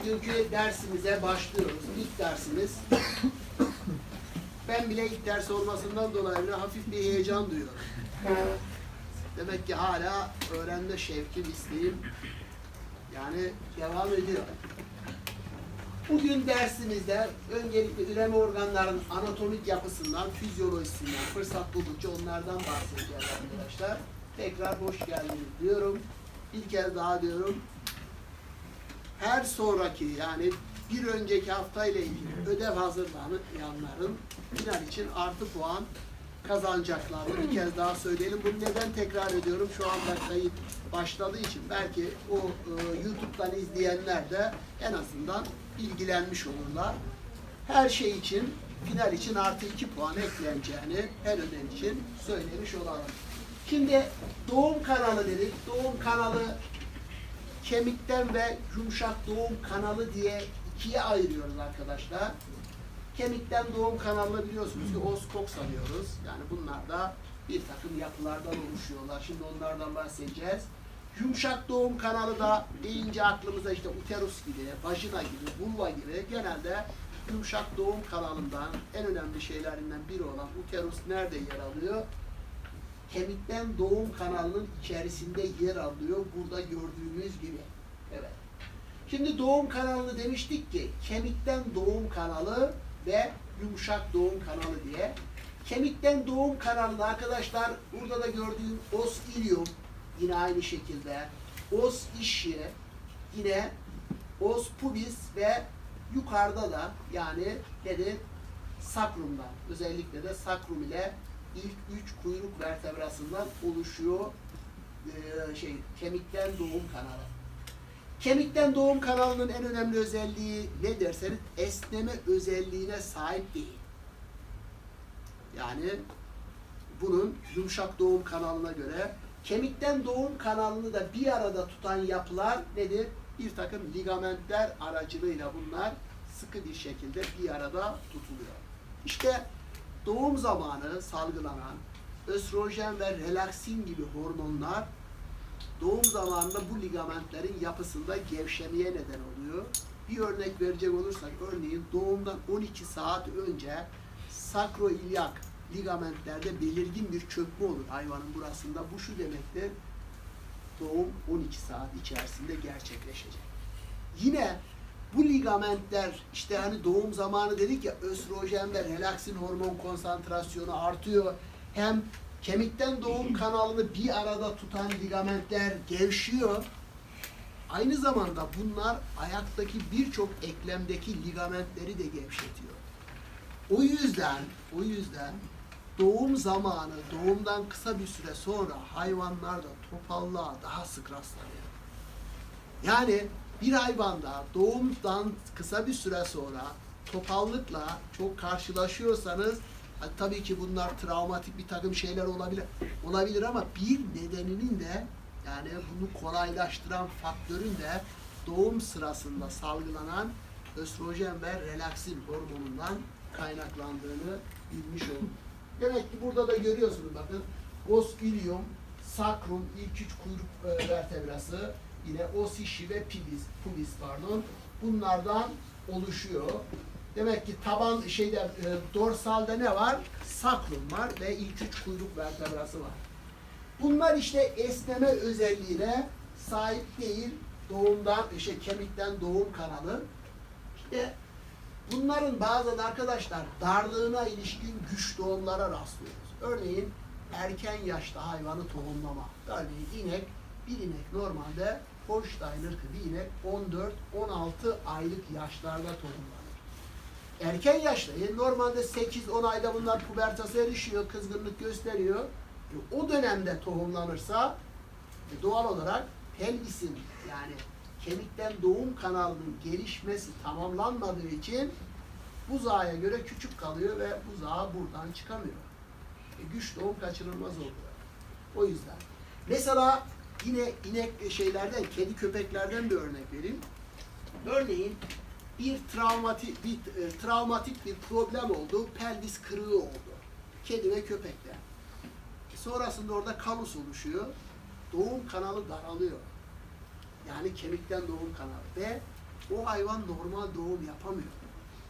bugünkü dersimize başlıyoruz. İlk dersimiz. Ben bile ilk ders olmasından dolayı hafif bir heyecan duyuyorum. Demek ki hala öğrenme şevkim, isteğim yani devam ediyor. Bugün dersimizde öncelikle üreme organlarının anatomik yapısından, fizyolojisinden, fırsat buldukça onlardan bahsedeceğiz arkadaşlar. Tekrar hoş geldiniz diyorum. Bir kez daha diyorum. Her sonraki yani bir önceki haftayla ilgili ödev hazırlayanların final için artı puan kazanacaklarını bir kez daha söyleyelim. Bunu neden tekrar ediyorum? Şu anda kayıt başladığı için belki o e, YouTube'dan izleyenler de en azından ilgilenmiş olurlar. Her şey için final için artı iki puan ekleneceğini her ödev için söylemiş olalım. Şimdi doğum kanalı dedik. Doğum kanalı kemikten ve yumuşak doğum kanalı diye ikiye ayırıyoruz arkadaşlar. Kemikten doğum kanalını biliyorsunuz ki oskok sanıyoruz. Yani bunlar da bir takım yapılardan oluşuyorlar. Şimdi onlardan bahsedeceğiz. Yumuşak doğum kanalı da deyince aklımıza işte uterus gibi, vajina gibi, vulva gibi genelde yumuşak doğum kanalından en önemli şeylerinden biri olan uterus nerede yer alıyor? Kemikten doğum kanalının içerisinde yer alıyor. Burada gördüğünüz gibi. Evet. Şimdi doğum kanalını demiştik ki kemikten doğum kanalı ve yumuşak doğum kanalı diye. Kemikten doğum kanalı arkadaşlar burada da gördüğüm os ilium yine aynı şekilde os işi yine os pubis ve yukarıda da yani nedir? Sakrumdan özellikle de sakrum ile ilk üç kuyruk vertebrasından oluşuyor ee, şey kemikten doğum kanalı. Kemikten doğum kanalının en önemli özelliği ne derseniz esneme özelliğine sahip değil. Yani bunun yumuşak doğum kanalına göre kemikten doğum kanalını da bir arada tutan yapılar nedir? Bir takım ligamentler aracılığıyla bunlar sıkı bir şekilde bir arada tutuluyor. İşte doğum zamanı salgılanan östrojen ve relaksin gibi hormonlar doğum zamanında bu ligamentlerin yapısında gevşemeye neden oluyor. Bir örnek verecek olursak örneğin doğumdan 12 saat önce sakroilyak ligamentlerde belirgin bir çökme olur hayvanın burasında. Bu şu demektir. Doğum 12 saat içerisinde gerçekleşecek. Yine bu ligamentler işte hani doğum zamanı dedik ya östrojen ve relaksin hormon konsantrasyonu artıyor. Hem kemikten doğum kanalını bir arada tutan ligamentler gevşiyor. Aynı zamanda bunlar ayaktaki birçok eklemdeki ligamentleri de gevşetiyor. O yüzden, o yüzden doğum zamanı, doğumdan kısa bir süre sonra hayvanlarda topallığa daha sık rastlanıyor. Yani bir hayvanda doğumdan kısa bir süre sonra topallıkla çok karşılaşıyorsanız tabii ki bunlar travmatik bir takım şeyler olabilir olabilir ama bir nedeninin de yani bunu kolaylaştıran faktörün de doğum sırasında salgılanan östrojen ve relaksin hormonundan kaynaklandığını bilmiş olduk. Demek ki burada da görüyorsunuz bakın os ilium, sakrum, ilk üç kuyruk e, vertebrası, yine os işi ve pubis, pubis pardon. Bunlardan oluşuyor. Demek ki taban şeyde e, dorsalda ne var? Sakrum var ve ilk üç kuyruk vertebrası var. Bunlar işte esneme özelliğine sahip değil. Doğumdan, işte kemikten doğum kanalı. İşte bunların bazen arkadaşlar darlığına ilişkin güç doğumlara rastlıyoruz. Örneğin erken yaşta hayvanı tohumlama. Örneğin inek, bir inek normalde Holstein ırkı bir inek 14-16 aylık yaşlarda tohumlanır. Erken yaşta, yani normalde 8-10 ayda bunlar pubertası erişiyor, kızgınlık gösteriyor. E, o dönemde tohumlanırsa e, doğal olarak pelvisin yani kemikten doğum kanalının gelişmesi tamamlanmadığı için buzağıya göre küçük kalıyor ve buzağı buradan çıkamıyor. E, güç doğum kaçırılmaz oluyor. O yüzden. Mesela yine inek şeylerden, kedi köpeklerden bir örnek vereyim. Örneğin bir travmatik bir e, travmatik bir problem oldu, pelvis kırığı oldu. Kedi ve köpekte. Sonrasında orada kalus oluşuyor. Doğum kanalı daralıyor. Yani kemikten doğum kanalı ve o hayvan normal doğum yapamıyor.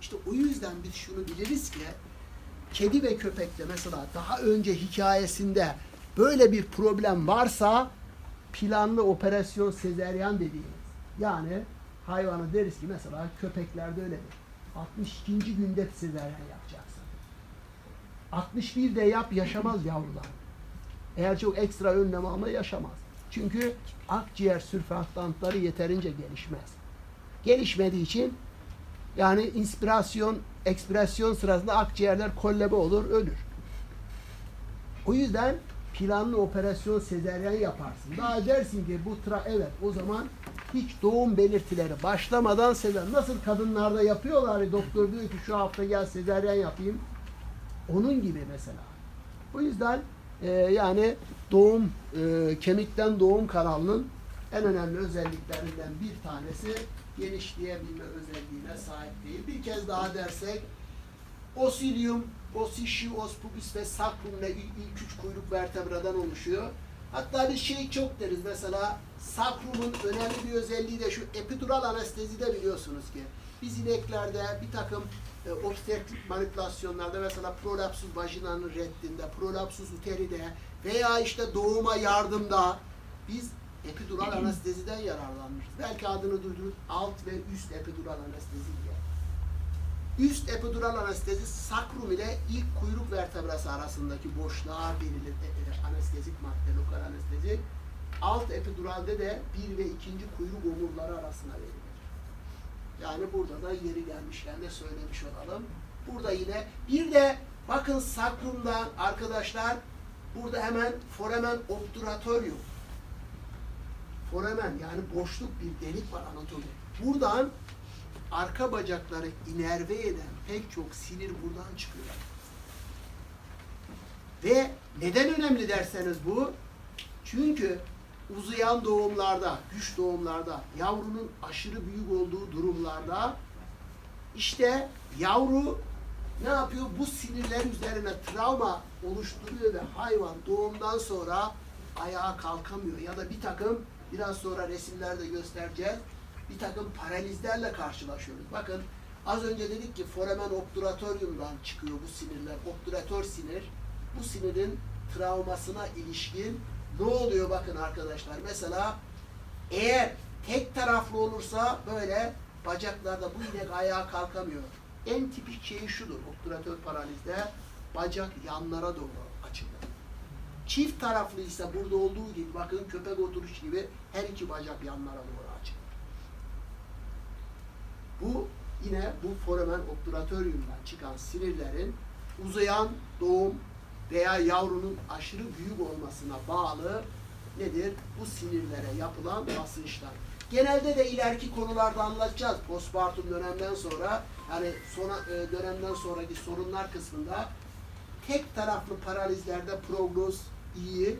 İşte o yüzden biz şunu biliriz ki kedi ve köpekte mesela daha önce hikayesinde böyle bir problem varsa planlı operasyon sezeryan dediğimiz yani hayvanı deriz ki mesela köpeklerde öyledir. 62. günde sezeryan yapacaksın. 61'de yap yaşamaz yavrular. Eğer çok ekstra önlem alma yaşamaz. Çünkü akciğer sürfaktantları yeterince gelişmez. Gelişmediği için yani inspirasyon, ekspresyon sırasında akciğerler kollebe olur, ölür. O yüzden planlı operasyon sezeryan yaparsın. Daha dersin ki bu tra evet o zaman hiç doğum belirtileri başlamadan sezeryan. Nasıl kadınlarda yapıyorlar ya doktor diyor ki şu hafta gel sezeryan yapayım. Onun gibi mesela. O yüzden e, yani doğum e, kemikten doğum kanalının en önemli özelliklerinden bir tanesi genişleyebilme özelliğine sahip değil. Bir kez daha dersek Osilium, Osischios pubis ve sacrum ile ilk, ilk üç kuyruk vertebradan oluşuyor. Hatta bir şey çok deriz mesela sakrumun önemli bir özelliği de şu epidural anestezide biliyorsunuz ki biz ineklerde bir takım e, obstetrik manipülasyonlarda mesela prolapsus vajinanın reddinde, prolapsus uteride veya işte doğuma yardımda biz epidural anesteziden yararlanmışız. Belki adını duydunuz alt ve üst epidural anestezi diye. Üst epidural anestezi sakrum ile ilk kuyruk vertebrası arasındaki boşluğa verilir e, e, anestezik madde, lokal anestezi. Alt epiduralde de bir ve ikinci kuyruk omurları arasına verilir. Yani burada da yeri gelmişken de söylemiş olalım. Burada yine bir de bakın sakrumdan arkadaşlar burada hemen foramen obturatorium. Foramen yani boşluk bir delik var anatomi. Buradan arka bacakları inerve eden pek çok sinir buradan çıkıyor. Ve neden önemli derseniz bu? Çünkü uzayan doğumlarda, güç doğumlarda, yavrunun aşırı büyük olduğu durumlarda işte yavru ne yapıyor? Bu sinirler üzerine travma oluşturuyor ve hayvan doğumdan sonra ayağa kalkamıyor. Ya da bir takım biraz sonra resimlerde göstereceğiz. Bir takım paralizlerle karşılaşıyoruz. Bakın az önce dedik ki foramen obturatoriumdan çıkıyor bu sinirler. Obturator sinir. Bu sinirin travmasına ilişkin ne oluyor bakın arkadaşlar. Mesela eğer tek taraflı olursa böyle bacaklarda bu inek ayağa kalkamıyor. En tipik şeyi şudur obturatör paralizde bacak yanlara doğru açılır. Çift taraflıysa burada olduğu gibi bakın köpek oturuş gibi her iki bacak yanlara doğru. Bu yine bu foramen obturatoriumdan çıkan sinirlerin uzayan doğum veya yavrunun aşırı büyük olmasına bağlı nedir? Bu sinirlere yapılan basınçlar. Genelde de ileriki konularda anlatacağız. Postpartum dönemden sonra yani sona, e, dönemden sonraki sorunlar kısmında tek taraflı paralizlerde prognoz iyi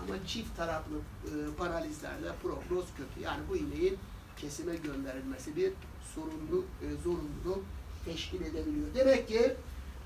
ama çift taraflı e, paralizlerde prognoz kötü. Yani bu ineğin kesime gönderilmesi bir sorumluluk, e, zorunluluk teşkil edebiliyor. Demek ki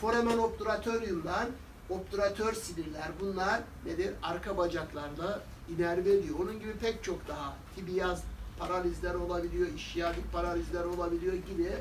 foramen obturatoriumdan obturatör sinirler bunlar nedir? Arka bacaklarda inerve ediyor. Onun gibi pek çok daha tibiyaz paralizler olabiliyor, işyadik paralizler olabiliyor gibi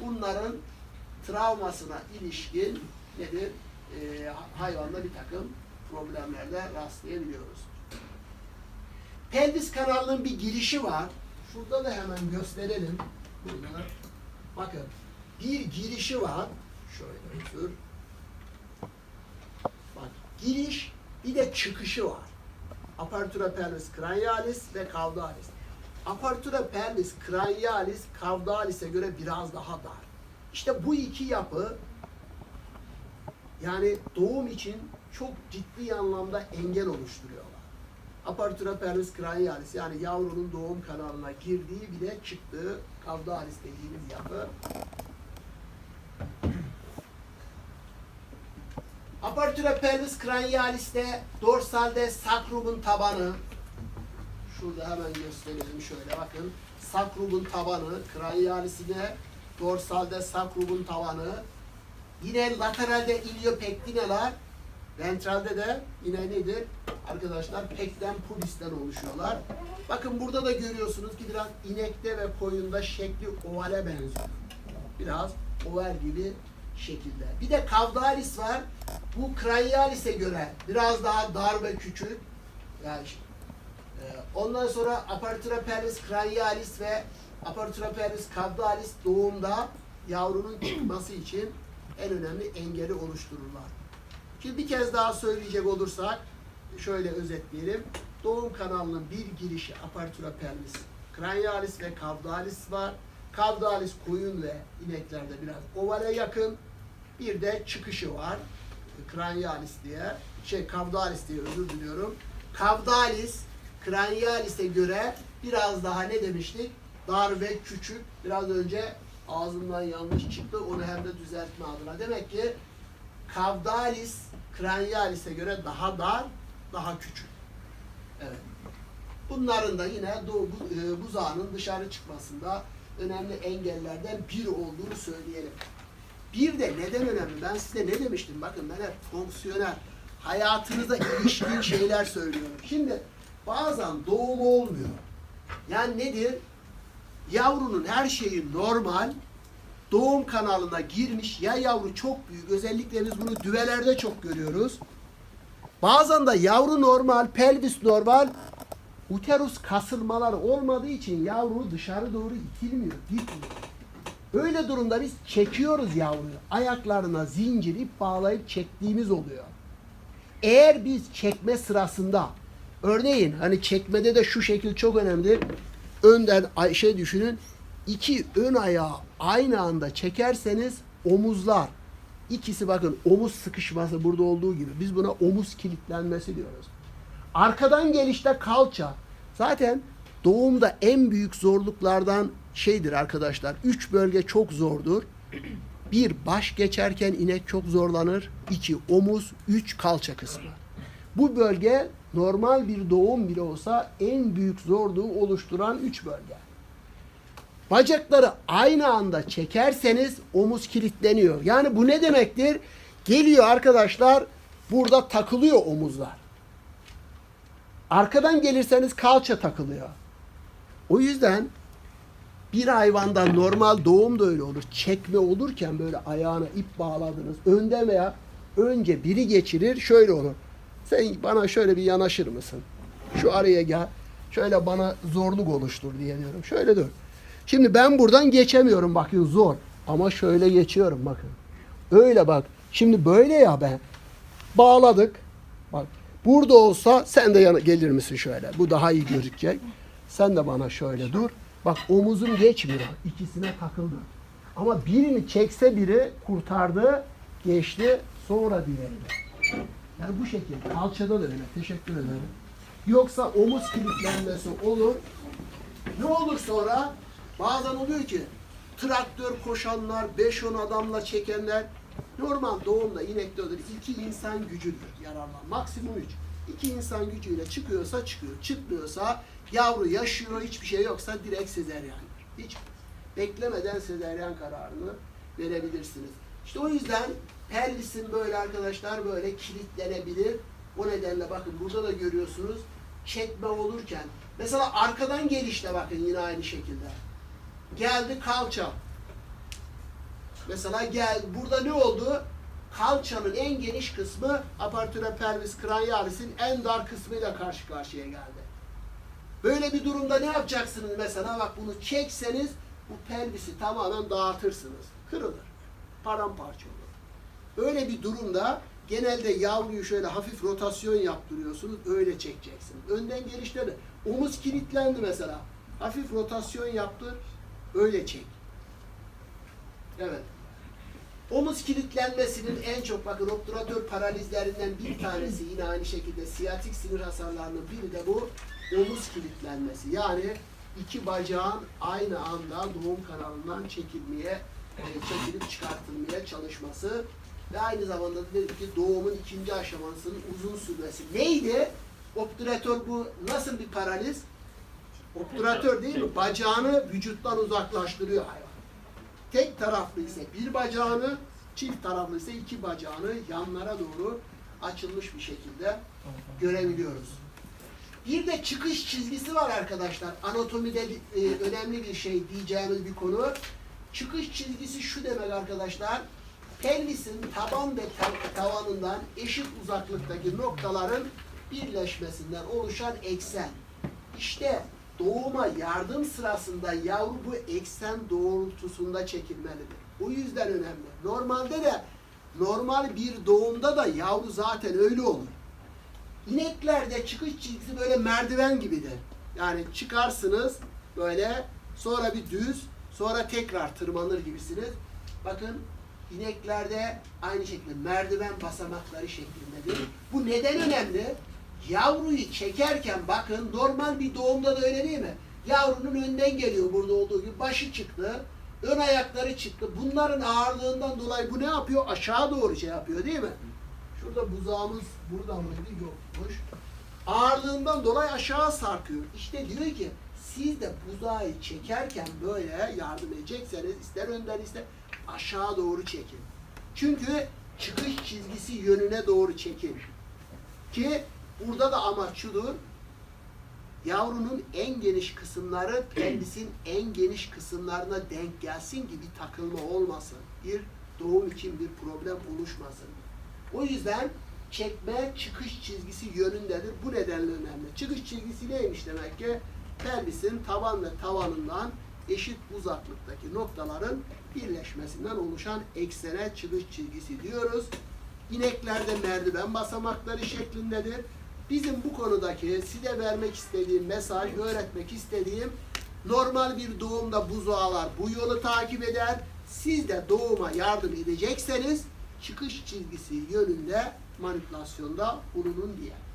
bunların travmasına ilişkin nedir? Ee, hayvanda bir takım problemlerle rastlayabiliyoruz. Pelvis kanalının bir girişi var. Şurada da hemen gösterelim. Burada. Bakın. Bir girişi var. Şöyle dur. Bak giriş bir de çıkışı var. Apertura pelvis cranialis ve caudalis. Apertura pelvis cranialis caudalis'e göre biraz daha dar. İşte bu iki yapı yani doğum için çok ciddi anlamda engel oluşturuyorlar. Apertura pelvis cranialis yani yavrunun doğum kanalına girdiği bile çıktığı caudalis dediğimiz yapı Apertura pelvis cranialis'te dorsalde sakrumun tabanı şurada hemen gösterelim şöyle bakın. Sakrumun tabanı, cranialis'ine dorsalde sakrumun tabanı. Yine lateralde iliopektineler Ventralde de yine nedir? Arkadaşlar pekten pubisten oluşuyorlar. Bakın burada da görüyorsunuz ki biraz inekte ve koyunda şekli ovale benziyor. Biraz oval gibi şekilde. Bir de kavdalis var. Bu cranialis'e göre biraz daha dar ve küçük. Yani e, ondan sonra apertura pelvis cranialis ve apertura pelvis caudalis doğumda yavrunun çıkması için en önemli engeli oluştururlar. Şimdi bir kez daha söyleyecek olursak şöyle özetleyelim. Doğum kanalının bir girişi apertura pelvis cranialis ve caudalis var. Caudalis koyun ve ineklerde biraz ovale yakın. Bir de çıkışı var. Cranialis diye. Şey caudalis diye özür diliyorum. Caudalis cranialis'e göre biraz daha ne demiştik? Dar ve küçük. Biraz önce ağzımdan yanlış çıktı. Onu hem de düzeltme adına. Demek ki Caudalis cranialis'e göre daha dar, daha küçük. Evet. Bunların da yine doğu, bu- e, buzağının dışarı çıkmasında önemli engellerden biri olduğunu söyleyelim. Bir de neden önemli? Ben size ne demiştim? Bakın ben hep fonksiyonel, hayatınıza ilişkin şeyler söylüyorum. Şimdi bazen doğum olmuyor. Yani nedir? Yavrunun her şeyi normal, doğum kanalına girmiş ya yavru çok büyük. Özellikle biz bunu düvelerde çok görüyoruz. Bazen de yavru normal, pelvis normal, uterus kasılmaları olmadığı için yavru dışarı doğru itilmiyor, gitmiyor. Öyle durumda biz çekiyoruz yavruyu. Ayaklarına zincir ip bağlayıp çektiğimiz oluyor. Eğer biz çekme sırasında örneğin hani çekmede de şu şekil çok önemli. Önden şey düşünün. İki ön ayağı aynı anda çekerseniz omuzlar ikisi bakın omuz sıkışması burada olduğu gibi biz buna omuz kilitlenmesi diyoruz. Arkadan gelişte kalça. Zaten doğumda en büyük zorluklardan şeydir arkadaşlar. Üç bölge çok zordur. Bir, baş geçerken inek çok zorlanır. İki, omuz. Üç, kalça kısmı. Bu bölge normal bir doğum bile olsa en büyük zorluğu oluşturan üç bölge. Bacakları aynı anda çekerseniz omuz kilitleniyor. Yani bu ne demektir? Geliyor arkadaşlar burada takılıyor omuzlar. Arkadan gelirseniz kalça takılıyor. O yüzden bir hayvanda normal doğum da öyle olur. Çekme olurken böyle ayağına ip bağladınız. Önden veya önce biri geçirir şöyle olur. Sen bana şöyle bir yanaşır mısın? Şu araya gel. Şöyle bana zorluk oluştur diye diyorum. Şöyle dur. Şimdi ben buradan geçemiyorum bakın zor. Ama şöyle geçiyorum bakın. Öyle bak. Şimdi böyle ya ben. Bağladık. Bak burada olsa sen de yana gelir misin şöyle? Bu daha iyi gözükecek. Sen de bana şöyle dur. Bak omuzum geçmiyor. İkisine takıldı. Ama birini çekse biri kurtardı, geçti, sonra diğerini. Yani bu şekilde. Kalçada da öyle. Teşekkür ederim. Yoksa omuz kilitlenmesi olur. Ne olur sonra? Bazen oluyor ki traktör koşanlar, 5-10 adamla çekenler normal doğumda inekte olur. İki insan gücüdür yararlan. Maksimum üç. İki insan gücüyle çıkıyorsa çıkıyor. Çıkmıyorsa yavru yaşıyor, hiçbir şey yoksa direkt sezeryan. Hiç beklemeden sezeryan kararını verebilirsiniz. İşte o yüzden pelvisin böyle arkadaşlar böyle kilitlenebilir. O nedenle bakın burada da görüyorsunuz çekme olurken mesela arkadan gelişte bakın yine aynı şekilde. Geldi kalça. Mesela gel burada ne oldu? Kalçanın en geniş kısmı apertura pelvis cranialis'in en dar kısmıyla karşı karşıya geldi. Böyle bir durumda ne yapacaksınız mesela? Bak bunu çekseniz bu pelvisi tamamen dağıtırsınız. Kırılır. Paramparça olur. Böyle bir durumda genelde yavruyu şöyle hafif rotasyon yaptırıyorsunuz. Öyle çekeceksiniz. Önden gelişte de omuz kilitlendi mesela. Hafif rotasyon yaptır. Öyle çek. Evet. Omuz kilitlenmesinin en çok bakın obturatör paralizlerinden bir tanesi yine aynı şekilde siyatik sinir hasarlarının biri de bu omuz kilitlenmesi. Yani iki bacağın aynı anda doğum kanalından çekilmeye, e, çekilip çıkartılmaya çalışması ve aynı zamanda da dedik ki doğumun ikinci aşamasının uzun sürmesi. Neydi? Obturatör bu nasıl bir paraliz? Obturatör değil mi? Bacağını vücuttan uzaklaştırıyor hayvan. Tek taraflı ise bir bacağını, çift taraflı ise iki bacağını yanlara doğru açılmış bir şekilde görebiliyoruz. Bir de çıkış çizgisi var arkadaşlar. Anatomide e, önemli bir şey diyeceğimiz bir konu. Çıkış çizgisi şu demek arkadaşlar. Pelvisin taban ve ta- tavanından eşit uzaklıktaki noktaların birleşmesinden oluşan eksen. İşte doğuma yardım sırasında yavru bu eksen doğrultusunda çekilmelidir. Bu yüzden önemli. Normalde de normal bir doğumda da yavru zaten öyle olur. İneklerde çıkış çizgisi böyle merdiven gibidir. Yani çıkarsınız böyle sonra bir düz sonra tekrar tırmanır gibisiniz. Bakın ineklerde aynı şekilde merdiven basamakları şeklindedir. Bu neden önemli? Yavruyu çekerken bakın normal bir doğumda da öyle değil mi? Yavrunun önden geliyor burada olduğu gibi başı çıktı. Ön ayakları çıktı. Bunların ağırlığından dolayı bu ne yapıyor? Aşağı doğru şey yapıyor değil mi? Şurada buzağımız burada mıydı? Yokmuş. Ağırlığından dolayı aşağı sarkıyor. İşte diyor ki siz de buzağı çekerken böyle yardım edecekseniz ister önden ister aşağı doğru çekin. Çünkü çıkış çizgisi yönüne doğru çekin. Ki burada da amaç şudur. Yavrunun en geniş kısımları pelvisin en geniş kısımlarına denk gelsin ki bir takılma olmasın. Bir doğum için bir problem oluşmasın. O yüzden çekme çıkış çizgisi yönündedir. Bu nedenle önemli. Çıkış çizgisi neymiş demek ki? Pelvisin taban ve tavanından eşit uzaklıktaki noktaların birleşmesinden oluşan eksene çıkış çizgisi diyoruz. İneklerde merdiven basamakları şeklindedir. Bizim bu konudaki size vermek istediğim mesaj, öğretmek istediğim normal bir doğumda buzağlar bu yolu takip eder. Siz de doğuma yardım edecekseniz çıkış çizgisi yönünde manipülasyonda bulunun diye.